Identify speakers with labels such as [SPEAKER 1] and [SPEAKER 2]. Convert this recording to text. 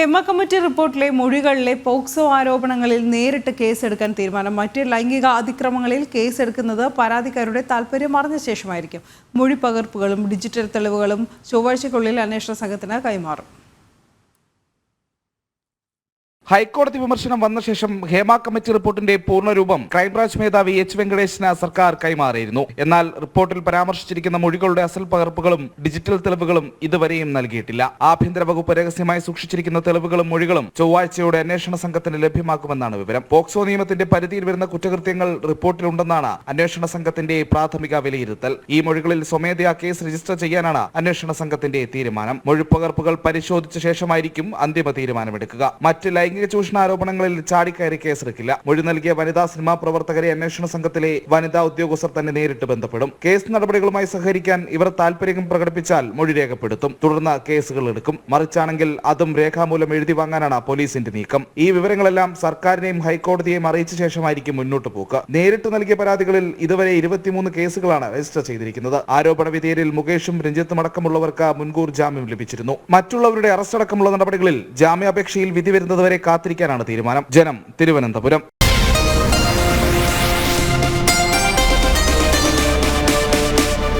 [SPEAKER 1] Hema committee റിപ്പോർട്ടിലെ മൊഴികളിലെ POCSO ആരോപണങ്ങളിൽ നേരിട്ട് കേസെടുക്കാൻ തീരുമാനം. മറ്റ് ലൈംഗിക അതിക്രമങ്ങളിൽ കേസെടുക്കുന്നത് പരാതിക്കാരുടെ താല്പര്യം അറിഞ്ഞ ശേഷമായിരിക്കും. മൊഴി പകർപ്പുകളും ഡിജിറ്റൽ തെളിവുകളും ചൊവ്വാഴ്ചയ്ക്കുള്ളിൽ അന്വേഷണ സംഘത്തിന് കൈമാറും.
[SPEAKER 2] ഹൈക്കോടതി വിമർശനം വന്ന ശേഷം ഹേമ കമ്മിറ്റി റിപ്പോർട്ടിന്റെ പൂർണരൂപം ക്രൈംബ്രാഞ്ച് മേധാവി എച്ച് വെങ്കടേഷിന് സർക്കാർ കൈമാറിയിരുന്നു. എന്നാൽ റിപ്പോർട്ടിൽ പരാമർശിച്ചിരിക്കുന്ന മൊഴികളുടെ അസൽ പകർപ്പുകളും ഡിജിറ്റൽ തെളിവുകളും ഇതുവരെയും നൽകിയിട്ടില്ല. ആഭ്യന്തര വകുപ്പ് രഹസ്യമായി സൂക്ഷിച്ചിരിക്കുന്ന തെളിവുകളും മൊഴികളും ചൊവ്വാഴ്ചയോടെ അന്വേഷണ സംഘത്തിന് ലഭ്യമാക്കുമെന്നാണ് വിവരം. പോക്സോ നിയമത്തിന്റെ പരിധിയിൽ വരുന്ന കുറ്റകൃത്യങ്ങൾ റിപ്പോർട്ടിലുണ്ടെന്നാണ് അന്വേഷണ സംഘത്തിന്റെ പ്രാഥമിക വിലയിരുത്തൽ. ഈ മൊഴികളിൽ സ്വമേധയാ കേസ് രജിസ്റ്റർ ചെയ്യാനാണ് അന്വേഷണ സംഘത്തിന്റെ തീരുമാനം. മൊഴിപ്പകർപ്പുകൾ പരിശോധിച്ച ശേഷമായിരിക്കും അന്തിമ തീരുമാനമെടുക്കുക. മറ്റ് ലൈംഗിക ചൂഷണ ആരോപണങ്ങളിൽ ചാടിക്കയറി കേസെടുക്കില്ല. മൊഴി നൽകിയ വനിതാ സിനിമാ പ്രവർത്തകരെ അന്വേഷണ സംഘത്തിലെ വനിതാ ഉദ്യോഗസ്ഥർ തന്നെ നേരിട്ട് ബന്ധപ്പെടും. കേസ് നടപടികളുമായി സഹകരിക്കാൻ ഇവർ താൽപര്യം പ്രകടിപ്പിച്ചാൽ മൊഴി രേഖപ്പെടുത്തും. തുടർന്ന് കേസുകൾ എടുക്കും. മറിച്ചാണെങ്കിൽ അതും രേഖാമൂലം എഴുതി വാങ്ങാനാണ് പോലീസിന്റെ നീക്കം. ഈ വിവരങ്ങളെല്ലാം സർക്കാരിനെയും ഹൈക്കോടതിയെയും അറിയിച്ച ശേഷമായിരിക്കും മുന്നോട്ട് പോക്ക്. നേരിട്ട് നൽകിയ പരാതികളിൽ ഇതുവരെ ഇരുപത്തിമൂന്ന് കേസുകളാണ് രജിസ്റ്റർ ചെയ്തിരിക്കുന്നത്. ആരോപണ വിധേയരിൽ മുകേഷും രഞ്ജിത്തും അടക്കമുള്ളവർക്ക് മുൻകൂർ ജാമ്യം ലഭിച്ചിരുന്നു. മറ്റുള്ളവരുടെ അറസ്റ്റ് അടക്കമുള്ള നടപടികളിൽ ജാമ്യാപേക്ഷയിൽ വിധി വരുന്നതുവരെ കാത്തിരിക്കാനാണ് തീരുമാനം. ജനം തിരുവനന്തപുരം.